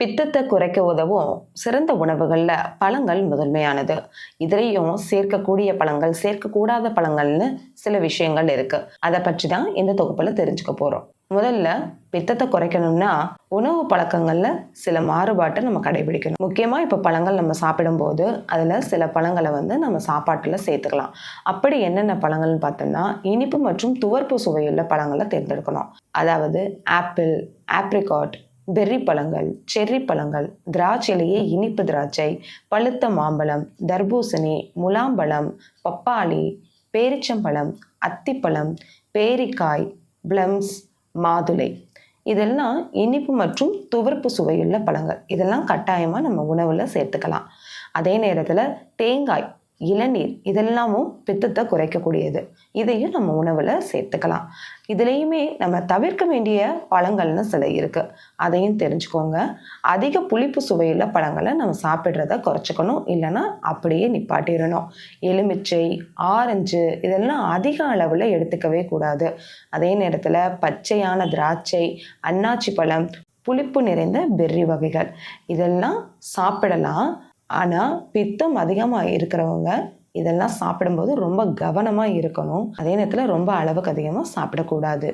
பித்தத்தை குறைக்க உதவும் சிறந்த உணவுகளில் பழங்கள் முதன்மையானது. இதுலேயும் சேர்க்கக்கூடிய பழங்கள் சேர்க்கக்கூடாத பழங்கள்னு சில விஷயங்கள் இருக்குது அதை பற்றி தான் இந்த தொகுப்பில் தெரிஞ்சுக்க போகிறோம் முதல்ல பித்தத்தை குறைக்கணும்னா உணவு பழக்கங்களில் சில மாறுபாட்டை நம்ம கடைபிடிக்கணும். முக்கியமாக இப்போ பழங்கள் நம்ம சாப்பிடும்போது அதில் சில பழங்களை வந்து நம்ம சாப்பாட்டில் சேர்த்துக்கலாம். அப்படி என்னென்ன பழங்கள்னு பார்த்தோம்னா இனிப்பு மற்றும் துவர்ப்பு சுவையுள்ள பழங்களை தேர்ந்தெடுக்கணும். அதாவது ஆப்பிள் ஆப்ரிகாட் பெர்ரி பழங்கள் செர்ரி பழங்கள் திராட்சையிலேயே இனிப்பு திராட்சை பழுத்த மாம்பழம் தர்பூசணி முலாம்பழம் பப்பாளி பேரிச்சம்பழம் அத்திப்பழம் பேரிக்காய் பிளம்ஸ் மாதுளை. இதெல்லாம் இனிப்பு மற்றும் துவர்ப்பு சுவையுள்ள பழங்கள். இதெல்லாம் கட்டாயமாக நம்ம உணவில் சேர்த்துக்கலாம். அதே நேரத்தில் தேங்காய் இளநீர் இதெல்லாமும் பித்தத்தை குறைக்கக்கூடியது. இதையும் நம்ம உணவில் சேர்த்துக்கலாம். இதுலேயுமே நம்ம தவிர்க்க வேண்டிய பழங்கள்னு சில இருக்குது அதையும் தெரிஞ்சுக்கோங்க. அதிக புளிப்பு சுவையுள்ள பழங்களை நம்ம சாப்பிட்றத குறைச்சிக்கணும். இல்லைன்னா அப்படியே நிப்பாட்டிடணும். எலுமிச்சை ஆரஞ்சு இதெல்லாம் அதிக அளவில் எடுத்துக்கவே கூடாது. அதே நேரத்தில் பச்சையான திராட்சை அன்னாச்சி பழம் புளிப்பு நிறைந்த பெர்ரி வகைகள் இதெல்லாம் சாப்பிடலாம். ஆனால் பித்தம் அதிகமாக இருக்கிறவங்க இதெல்லாம் சாப்பிடும்போது ரொம்ப கவனமாக இருக்கணும். அதே நேரத்தில் ரொம்ப அளவுக்கு அதிகமாக சாப்பிடக்கூடாது.